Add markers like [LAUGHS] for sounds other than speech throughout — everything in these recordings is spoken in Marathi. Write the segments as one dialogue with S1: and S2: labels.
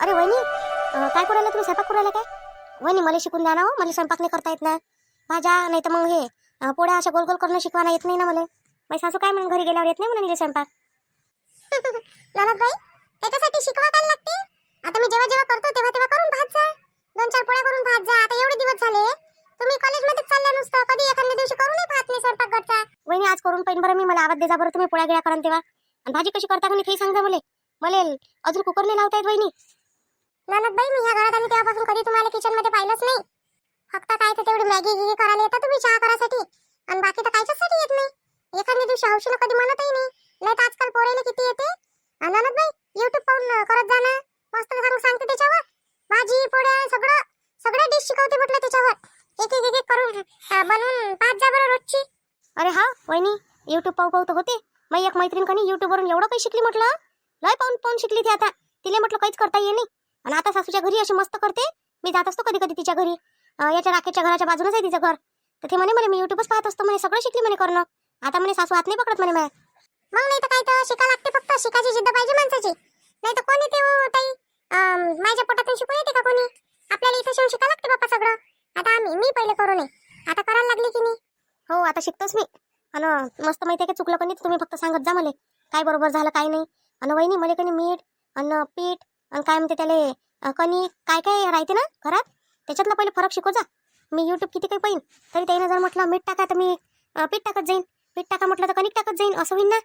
S1: अरे वहिनी अं, काय करू राहिला तुम्ही? स्वयंपाक करू राहिला काय? वहिनी मला शिकून द्या ना हो मला स्वयंपाक नाही करता येत ना. भाज्या नाही तर मग हे अं, पोळ्या अशा गोल गोल करणं शिकवायला येत नाही ना मला. माझी सासू काय म्हणून घरी गेल्यावर येत नाही म्हणून स्वयंपाक? [LAUGHS]
S2: ननदबाई त्याच्यासाठी शिकवा काय लागते? आता मी जेव्हा जेव्हा करतो तेव्हा तेव्हा करून भात जा. दोन चार पोळ्या करून भात जा. आता एवढे दिवस झाले. तुम्ही कॉलेजमध्ये चालल्या नुसतं. कधी एखाद्या दिवशी करून नाही भात नाही स्वयंपाक घरचा
S1: वहिनी आज करून पाहिजे बरं मी. मला आवाज दे जा बरं तुम्ही पोळ्या गिळ्या करा तेव्हा. आणि भाजी कशी करता का नाही काही सांगा मला. मला अजून कुकर नाही लावता येत वहिनी.
S2: ननदबाई मी ह्या घरात आली तेव्हापासून कधी तुम्हाला किचनमध्ये पाहिलंच नाही. फक्त काय तर तेवढी मॅगी गिगी करायला येतात तुम्ही चहा करायसाठी. आणि बाकी तर कायच्यासाठी येत नाही. एखाद्या दिवशी हौशीनं कधी म्हणतही नाही. नाही तर आजकाल पोरायला किती येते? आणि ननदबाई युट्यूब पाहून करत जाणं मस्त सांग सांगते त्याच्यावर. भाजी पोळ्या सगळं सगळं डिश शिकवते म्हटलं त्याच्यावर. एक एक एक एक करून बनवून पाच जा बरं रोजची.
S1: अरे हा वहिनी युट्यूब पाहू पाहू तर होते. मग एक मैत्रीण कणी युट्यूबवरून एवढं काही शिकली म्हटलं? लय पाहून पाहून शिकली ती आता. तिला म्हटलं काहीच करता ये नाही. आणि आता सासूच्या घरी अशी मस्त करते. मी जात असतो कधी कधी तिच्या घरी. याच्या राखेच्या घराच्या बाजूनच आहे तिचं घर. तर ते म्हणे म्हणे मी युट्यूबच पाहत असतो म्हणे सगळं शिकली म्हणे करणं. आता म्हणे सासू हात नाही पकडत म्हणे माझ्या
S2: मग नाही तर काय तर शिका लागते फक्त. शिकायची जिद्द पाहिजे माणसाची. नाही तर कोणी ते ताई माझ्या पोटातून शिकून येते का कोणी? आपल्याला इथं शिवून शिका लागते बाप्पा सगळं. आता आम्ही मी पहिले करू नये. आता करायला लागली की नाही
S1: हो आता शिकतोच मी. आणि मस्त माहिती आहे की चुकलं पण नाही तुम्ही फक्त सांगत जा मला. काय बरोबर झालं काय नाही. आणि वहिनी मला कधी मीठ अन्न पीठ आणि काय म्हणते त्याले कणी काय काय राहते ना घरात त्याच्यातला पहिले फरक शिकव जा. मी युट्यूब किती काही पाहिन तरी त्याने जर म्हटलं मीठ टाका तर मी पीठ टाकत जाईन. पीठ टाका म्हटलं तर कणिक टाकत जाईन असं होईन ना.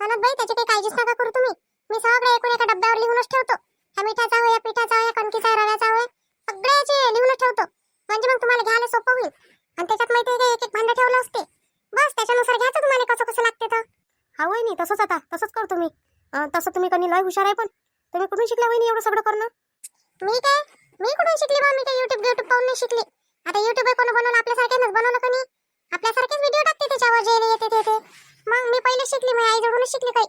S2: म्हणत बाई त्याची काही काळजीच नका करू तुम्ही. मी सगळं एकूण एका डब्यावर लिहूनच ठेवतो. ह्या मिठाचा होय या पिठाचा होय या कणकीचा होय, रव्याचा होय सगळ्याचे लिहूनच ठेवतो. म्हणजे मग तुम्हाला घ्यायला सोपं होईल. आणि त्याच्यात माहिती आहे का एक एक भांडं ठेवलं असते. बस त्याच्यानुसार घ्यायचं तुम्हाला कसं कसं लागते तर.
S1: हा वहिनी तसंच आता तसंच करतो मी. तसं तुम्ही कणी लय हुशार आहे पण तुम्ही कुठून शिकला वहिनी एवढं सगळं करणं?
S2: मी काय? मी कुठून शिकली बा? मी काय युट्यूब युट्यूब पाहून नाही शिकली. आता युट्यूब कोण बनवलं? आपल्यासारख्यानंच बनवलं कोणी आपल्यासारखेच व्हिडिओ टाकते त्याच्यावर जे येते ते ते. मग मी पहिले शिकली मी आई जवळूनच शिकली काही.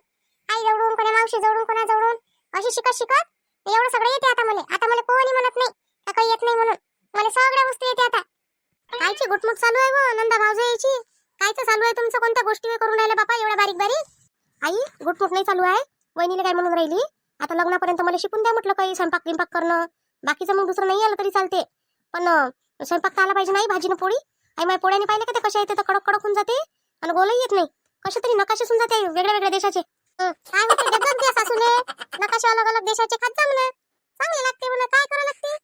S2: आई जवळून कोणा मावशी जवळून कोणा जवळून अशी शिकत शिकत एवढं सगळं येते आता मला. आता मला कोणी म्हणत नाही का काही येत नाही म्हणून. मला सगळ्या गोष्टी येते आता.
S1: कायची गुटमुट चालू आहे व नंदा भाऊजा यायची? कायचं चालू आहे तुमचं? कोणत्या गोष्टी करून राहिलं बापा एवढ्या बारीक बारीक? आई गुटमुट नाही चालू आहे. वहिनीला काय म्हणून राहिली? आता लग्नापर्यंत मला शिकून द्या म्हटलं काही स्वयंपाक गिंपाक करणं. बाकीचं मग दुसरं नाही आलं तरी चालते. पण स्वयंपाक तर आला पाहिजे नाही भाजीनं पोळी. आई माझ्या पोळ्याने पाहिलं का ते कशा येते? तर कडक कडक होऊन जाते आणि गोलही येत नाही. कशा तरी नकाशे होऊन जाते वेगळ्या वेगळ्या देशाचे.
S2: काय होते? नकाशे अलग अलग देशाचे खात जा म्हणा. चांगले लागते म्हणा काय करावं लागते?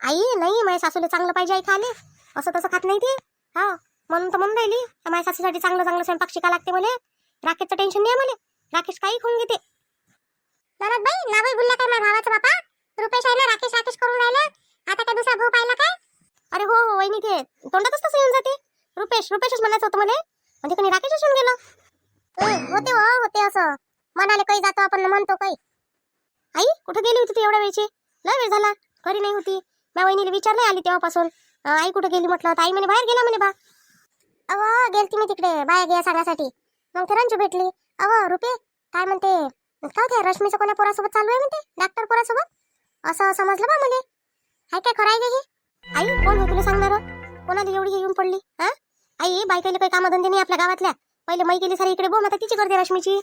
S1: आई नाही माझ्या सासूला चांगलं पाहिजे आई खाले. असं तसं खात नाही ते. हा म्हणून तर म्हणून राहिली. माझ्या सासूसाठी चांगलं चांगलं स्वयंपाक शिका लागते मला राकेशचं टेन्शन नाही मला राकेश काही खाऊन घेते.
S2: नरद बाई नावही बोलला काय माझ्या भावाचा बापा? रुपेश आहे ना राकेश राकेश करून राहिला. आता काय दुसरा भाऊ पाहिला काय?
S1: अरे हो हो वहिनी ते. तोंडातच तसं येऊन जाते. रुपेश रुपेशच म्हणायचं होतं मला. म्हणजे कोणी राकेशच येऊन गेलं?
S2: होते हो होते असं. म्हणाले काही जातो आपण म्हणतो काही
S1: आई कुठे गेली होती तू एवढ्या वेळची? लय वेळ झाला. घरी नाही होती. माझ्या वहिनीला विचार नाही आली तेव्हापासून. आई कुठे गेली म्हटलं तर आई म्हणे बाहेर गेला म्हणे बा.
S2: अव गेलती मी तिकडे बाहेर घ्या सांगण्यासाठी मग ते रंजू भेटली. अव रुपे काय म्हणते? काय ते रश्मीचं कोण्या पोरासोबत चालू आहे म्हणते? डॉक्टर पोरासोबत? असं समजलं बा म्हणे हाय काय खरं आहे का हे?
S1: आई कोण हो तुला सांगणार हो? कोणाला एवढी येऊन पडली हा? आई बायकाईला काही कामधंदे नाही आपल्या गावातल्या. पहिले मै गेली सारी इकडे बोम आता तिची करते रश्मीची.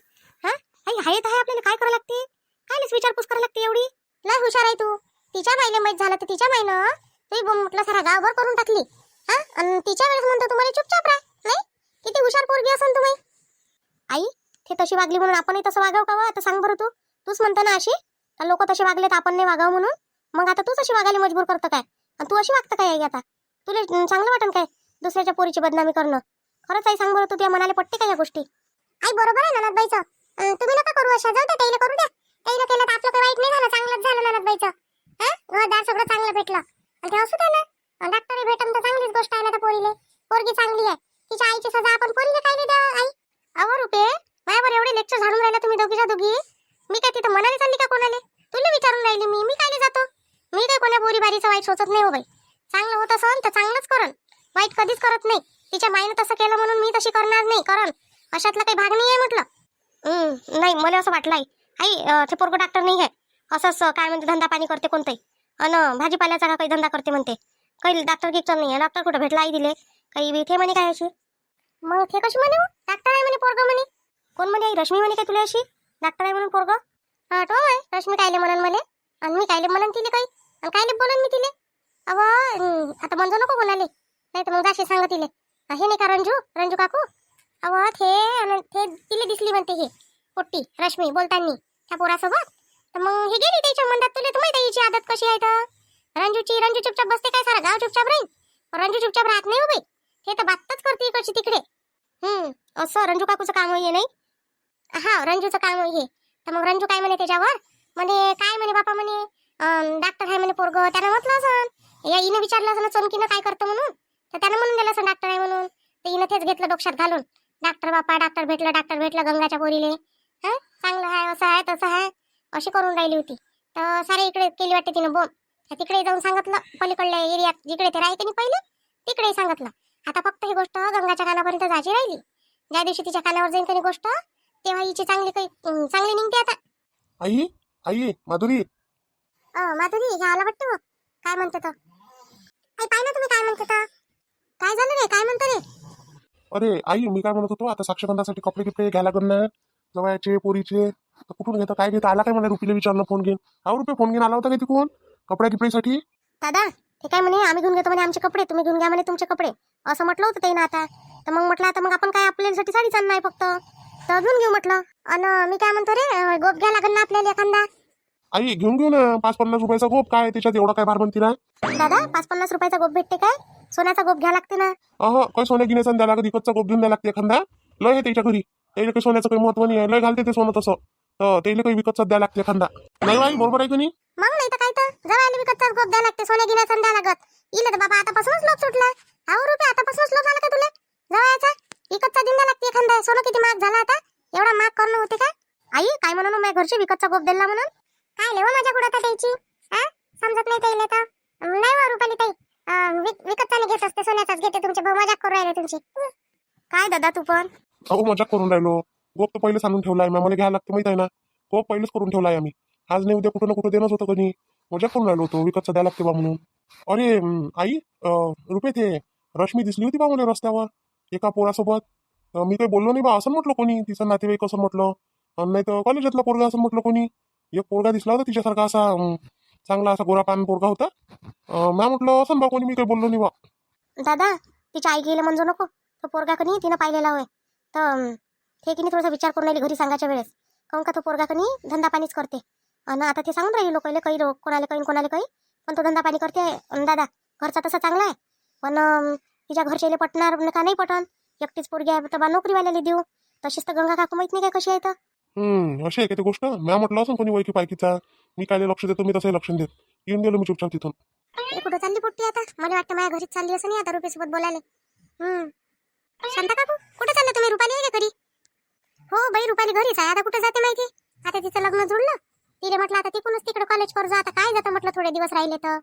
S1: हा? आई हाय तर आहे आपल्याला काय करावं लागते? कायलेच विचारपूस करावं लागते एवढी?
S2: लय हुशार आहे तू. तिच्या माईले माहीत झालं तर तिच्या बाईनं तुम्ही बोम म्हटलं सारा गावभर करून टाकली हा? आणि तिच्या वेळेस म्हणतो तुम्हाला चुपचाप राह नाही? किती हुशार पोरगी असन तुम्ही
S1: आई ते तशी वागली म्हणून आपणही तसं वागाव का आता सांग बरं तू. तूच म्हणता ना अशी. लोक तसे वागले तर आपण नाही वागावं म्हणून. मग आता तूच अशी वागायला मजबूर करतं काय? आणि तू अशी वागतं काय आता? तुला चांगलं वाटन काय? दुसऱ्याच्या पोरीची बदनामी करणं. खरंच आई सांग बरं तू त्या मनाला पटते का या गोष्टी?
S2: आई बरोबर आहे ननदबाईचं. तुम्ही नका करू अशा. जाऊ द्या ताईला करू द्या. ताईला केलं तर आपलं काही वाईट नाही झालं. चांगलंच झालं ननदबाईचं. हा? घरदार सगळं चांगलं भेटलं. आणि ते असू ना. डॉक्टर भेटन तर चांगलीच गोष्ट आहे ना त्या पोरीले. पोरगी चांगली आहे. तिच्या आईची सजा आपण पोरीला काय नाही द्या आई?
S1: अहो रुपये माझ्यावर एवढे लेक्चर झाडून राहिला तुम्ही दोघीच्या दोघी मी काय तिथं मनाने चालली का कोणाले? तुला विचारून राहिली मी मी काय जातो? मी काय कोणा बोरी बारीचं वाईट सोचत नाही हो बाई. चांगलं होत असन तर चांगलंच करन वाईट कधीच करत नाही. तिच्या माईनं तसं केलं म्हणून मी तशी करणार नाही करन अशातला काही भाग नाही आहे म्हटलं नाही मला असं वाटलं आई आई ते पोरगं डॉक्टर नाही आहे. असंच काय म्हणते धंदा पाणी करते कोणताही. अन भाजीपाल्याचा का काही धंदा करते म्हणते. काही डॉक्टर गिक्टर नाही आहे. डॉक्टर कुठं भेटला आई दिले? काही बी म्हणे काय अशी? मग ते कशी म्हणे हो? डॉक्टर आहे म्हणे पोरगं म्हणे. कोण म्हणे? आई रश्मी म्हणे काय तुला अशी? डॉक्टर आहे म्हणून पोरग? हा आहे. रश्मी कायले म्हणून म्हणे आणि मी कायले म्हणून तिले काही? आणि कायले बोलन मी तिले? अव आता म्हणजो नको कोणाले. नाही तर मग जाशी सांग तिले. हे नाही का रंजू? रंजू काकू? अव थे थे तिले दिसली म्हणते हे. पोट्टी रश्मी बोलतानी त्या पोरासोबत. तर मग हे गेली त्याच्या म्हणतात तुला. तर माहिती हिची आदत कशी आहे तर. रंजूची रंजू चुपचाप बसते काय सारा? गाव चुपचाप राहील रंजू चुपचाप राहत नाही हो बाई ते तर बातच करते इकडची तिकडे. हम्म असं रंजू काकूचं काम आहे हे नाही. हा रंजूचं काम हे? तर मग रंजू काय म्हणे त्याच्यावर? म्हणे काय म्हणे बापा म्हणे? डॉक्टर आहे म्हणे पोरग. त्यानं म्हटलं असं या हिनं विचारलं असं चमकीनं काय करतं म्हणून. तर त्यानं म्हणून दिलं असं डॉक्टर आहे म्हणून. तर हिनं तेच घेतलं डोक्षात घालून. डॉक्टर बापा डॉक्टर भेटलं डॉक्टर भेटलं गंगाच्या पोरीले. हा? चांगलं आहे असं आहे तसं आहे. अशी करून राहिली होती. तर सारे इकडे केली वाटते तिनं बोल तर तिकडे जाऊन सांगितलं पलीकडल्या एरियात जिकडे ते राहते पहिले तिकडे सांगितलं. आता फक्त ही गोष्ट गंगाच्या कानापर्यंत जायची राहिली. ज्या दिवशी तिच्या कानावर जाईल तरी गोष्ट तेव्हा हिची चांगली काही चांगली निघते आता.
S3: आई आई माधुरी.
S1: अ माधुरी हे आला वाटतं काय म्हणते तो? आई पाय ना तुम्ही काय म्हणते तर काय झालं रे? काय म्हणतो रे?
S3: अरे आई मी काय म्हणत होतो आता साक्षगंधासाठी कपडे गिपडे घ्यायला ना. जवळचे पोरीचे. तर कुठून घेतं काय घेतं? आला काय मला रुपीला विचारलं फोन घेऊन? अहो रुपये फोन घेऊन आला होता का तिकून कपड्या गिपड्यासाठी?
S1: दादा ते काय म्हणे आम्ही घेऊन घेतो म्हणे आमचे कपडे तुम्ही घेऊन घ्या म्हणे तुमचे कपडे. असं म्हटलं होतं ते ना आता. तर मग म्हटलं आता मग आपण काय आपल्यासाठी साडीच आणणार आहे फक्त? तर घेऊन घेऊ म्हटलं. आणि मी काय म्हणतो रे गोप घ्या लागेल ना आपल्याला एखादा.
S3: आई घेऊन घेऊ ना. पाच पन्नास रुपयाचा गोप. काय त्याच्यात एवढा काय भार म्हणती ना
S1: दादा पाच पन्नास रुपयाचा गोप भेटते काय? सोन्याचा गोप घ्या लागते ना.
S3: अह काय सोन्या गिन्याचा द्यायला लागत विकतचा गोप घेऊन द्यायला लागते एखादा. लय आहे त्याच्या घरी. त्याला काही सोन्याचं काही महत्त्व नाही आहे लय घालते ते सोनं तसं. तर त्याला काही विकतचा द्यायला लागते एखादा. नाही बाई बरोबर आहे नाही?
S1: मग नाही तर काय तर? जवळ विकतचाच गोप द्या लागते सोन्या गिन्याचा द्या लागत. इले तर बाबा आतापासूनच लोक सुटला. अहो रुपये आतापासूनच लोक झाला का तुला? जवळचा विकतचा दिन लागते एखादा. सोनं किती महाग झाला आता? एवढा महाग करणं होते काय आई काय म्हणून माझ्या घरचे विकतचा गोप दिला म्हणून. काय लेवा माझ्या कुठं आता द्यायची हा? समजत नाही ताईला तर. नाही वा रुपाली ताई. विकतचा नाही घेत असते सोन्याचाच घेते तुमचे. भाऊ मजाक करू राहिले तुमची. काय दादा तू पण?
S3: अहो मजाक करून राहिलो. गोप तर पहिलेच आणून ठेवलाय आहे मला घ्यायला लागतं माहीत आहे ना? गोप पहिलेच करून ठेवलाय आहे आम्ही. आज नाही उद्या कुठं ना कुठं देणंच होतं कधी. मजाक करून राहिलो होतो विकतचा द्यायला लागते बा म्हणून. अरे आई रुपये ते रश्मी दिसली होती बा मला रस्त्यावर. एका पोरासोबत. मी काही बोललो नाही बा असं म्हटलं कोणी? तिचं नातेवाईक असं म्हटलं. नाही तर कॉलेजातला पोरगा असं म्हटलं कोणी? एक पोरगा दिसला होता तिच्यासारखा असा चांगला असा गोरापान पोरगा होता. मॅम म्हटलं असं बा कोणी मी काही बोललो नाही बा.
S1: दादा तिच्या आई गेले म्हणजे नको. तो पोरगा कनी तिनं पाहिलेला होय. तर अं, ते किनी थोडासा विचार करून राहिली घरी सांगायच्या वेळेस. काहून का तो पोरगा कनी धंदा पाणीच करते. आणि आता ते सांगून राहिली लोकांना काही लोक कोणाला काही कोणाला काही. पण तो धंदा पाणी करते. दादा घरचा तसा चांगला आहे. पण तिच्या घरच्याला पटणार का नाही पटन? एकटीच पोरगी आहे तर बा नोकरीवाल्याला देऊ. तशीच तर गंगा काकू माहीत नाही काय कशी आहे तर?
S3: हम्म अशी आहे का ती गोष्ट. म्या म्हटलं असं कोणी वैकी पायकीचा. मी काय लक्ष देतो मी तसंही लक्ष देत. येऊन गेलो मी चुपचाप तिथून.
S1: कुठं चालली पोट्टी आता? मला वाटतं माझ्या घरीच चालली असं नाही आता रुपये बोलायला. हम्म. शांता काकू कुठे चालले तुम्ही? रुपाली आहे का घरी? हो बाई रुपाली घरीच आहे. आता कुठे जाते माहिती? आता तिचं लग्न जुळलं. तिने म्हटलं आता तिकूनच तिकडे कॉलेज कर जा. आता काय जातं म्हटलं थोडे दिवस राहिले तर?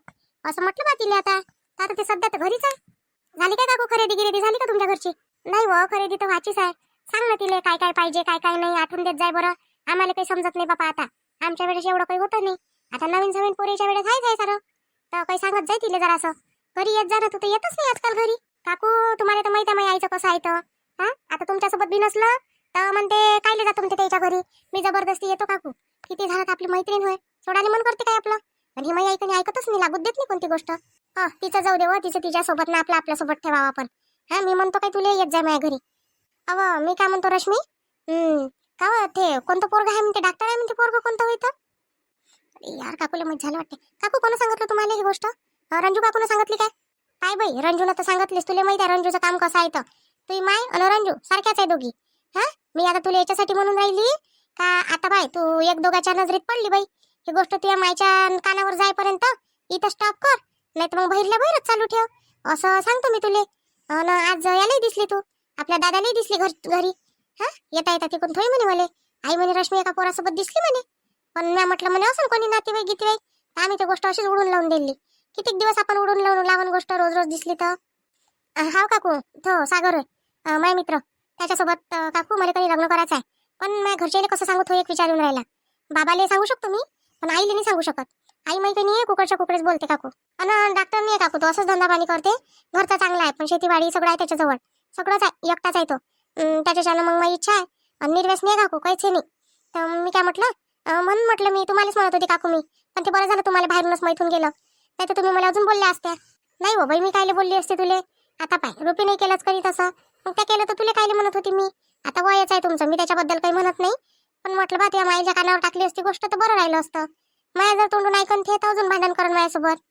S1: असं म्हटलं बा तिने आता. आता ते सध्या तर घरीच आहे. झाली काय काकू खरेदी गिरेदी? झाली का तुमच्या घरची? नाही व खरेदी तर व्हायचीच आहे. सांग ना तिले काय काय पाहिजे काय काय नाही आठवून देत जाय बरं. आम्हाला काही समजत नाही बापा आता. आमच्या वेळेस एवढं काही होतं नाही. आता नवीन नवीन पोरीच्या वेळेस आहे आहे सारं. तर काही सांगत जाय तिले जरासं. घरी येत जा ना तू तर येतच नाही आजकाल घरी. काकू तुम्हाला तर माहिती आहे माझ्या आईचं कसं आहे तर. हा? आता तुमच्यासोबत बी नसलं तर म्हणते कायले जातो म्हणते त्याच्या घरी? मी जबरदस्ती येतो काकू. किती झालं तर आपली मैत्रीण होय. सोडायला मन करते काय आपलं? आणि ही माझी ऐकतच नाही लागू देत नाही कोणती गोष्ट. हा तिचं जाऊ दे व तिचं तिच्यासोबत ना आपलं आपल्यासोबत ठेवावा आपण. हा मी म्हणतो काय तुला येत जाय माझ्या घरी. अव मी काय म्हणतो रश्मी? हम्म का व ते कोणतं पोरग आहे म्हणते डॉक्टर आहे म्हणते पोरग कोणतं होईतं अरे यार काकूला माहीत झालं वाटते काकू कोण सांगितलं तुम्हाला ही गोष्ट? रंजू काकून सांगितली काय? काय बाई रंजूला तर सांगितलीस तुला माहिती आहे रंजूचं काम कसं आहे तर तू माय आणि रंजू सारख्याच आहे दोघी. हा मी आता तुला याच्यासाठी म्हणून राहिली का आता बाय तू एक दोघाच्या नजरेत पडली बाई. ही गोष्ट तुझ्या मायच्या कानावर जाईपर्यंत इथं स्टॉप कर. नाही तर मग बहिरला बहिरच चालू ठेव. असं सांगतो मी तुले. अन आज यालाही दिसली तू. आपल्या दादालाही दिसली घर घरी. हा? येता येता तिकडून थोडी म्हणे मला. आई म्हणे रश्मी एका पोरासोबत दिसली म्हणे. पण मी म्हटलं म्हणे असं कोणी नातेवाईक गीतेवाईक? तर आम्ही ती गोष्ट अशीच उडून लावून दिली. कितीक दिवस आपण उडून लावून लावून गोष्ट रोज रोज दिसली तर? हाव काकू. तो सागर. माय मित्र. त्याच्यासोबत काकू मला काही लग्न करायचं आहे पण माझ्या घरच्याला कसं सांगू तो एक विचारून राहिला. बाबाला सांगू शकतो मी? पण आईला नाही सांगू शकत. आई माहिती नाही कुकडच्या कुकडेच बोलते काकू. आणि डॉक्टर नाही आहे काकू तो असंच धंदा पाणी करते. घरचा चांगला आहे पण शेतीवाडी सगळं आहे त्याच्याजवळ. सगळंच आहे एकटाच आहे तो. त्याच्याच्यानं मग माझी इच्छा आहे. आणि निर्व्यस नाही काकू काहीच नाही. तर मी काय म्हटलं? म्हणून म्हटलं मी तुम्हालाच म्हणत होती काकू मी पण ते बरं झालं तुम्हाला बाहेरूनच मैथून गेलं. नाही तर तुम्ही मला अजून बोलल्या असत्या. नाही हो बाई मी कायले बोलली असते तुले? आता पाय रुपी नाही केलंच कधी तसं. मग त्या केलं तर तुला कायले म्हणत होती मी? आता वयच आहे तुमचं मी त्याच्याबद्दल काही म्हणत नाही. पण म्हटलं बा तुझ्या माईच्या कानावर टाकली असती गोष्ट तर बरं राहिलं असतं. माया जर तोंडून ऐकून ते तर अजून भांडण करण माझ्यासोबत.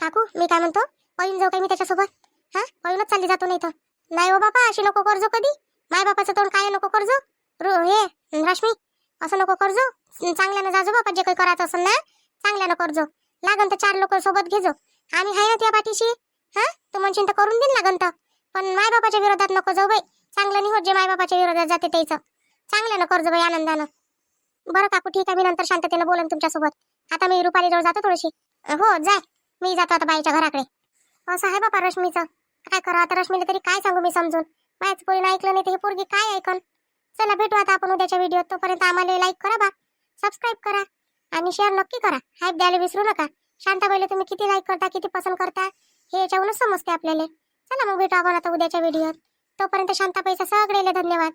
S1: काकू मी काय म्हणतो? पळून जाऊ काय मी त्याच्यासोबत? हा? पळूनच चालली जातो नाही तर. नाही हो बापा अशी नको करजो कधी. माय बापाचं तोंड काय नको करजो रु हे रश्मी असं नको करजो चांगल्यानं जाजो बापा जे काही करायचं असेल ना चांगल्यानं करजो लागन तर चार लोक सोबत घेजो आम्ही आहे ना त्या पाठीशी? हा? तू म्हणशील तर करून देईन लागन तर. पण माय बापाच्या विरोधात नको जाऊ बाई. चांगलं नाही होत जे माय बापाच्या विरोधात जाते त्याचं. चांगल्यानं करजो बाई आनंदानं. बरं काकू ठीक आहे. मी नंतर शांततेनं बोलन तुमच्यासोबत. आता मी रुपाली जवळ जातो थोडीशी. हो जाय. मी जातो आता बाईच्या घराकडे. असं आहे बापा रश्मीचं. काय करा आता रश्मीला तरी काय सांगू मी समजून? माझ्याच पोरीनं ऐकलं नाही तर हे पोरगी काय ऐकन? चला भेटू आता आपण उद्याच्या व्हिडिओत तोपर्यंत आम्हाला लाईक करा बा. सबस्क्राईब करा. आणि शेअर नक्की करा. हाईप द्यायला विसरू नका. शांताबाईला तुम्ही किती लाईक करता किती पसंत करता हे याच्यावरूनच समजते आपल्याला. चला मग भेटू आपण आता उद्याच्या व्हिडिओत तोपर्यंत शांताबाईचा सगळेले धन्यवाद.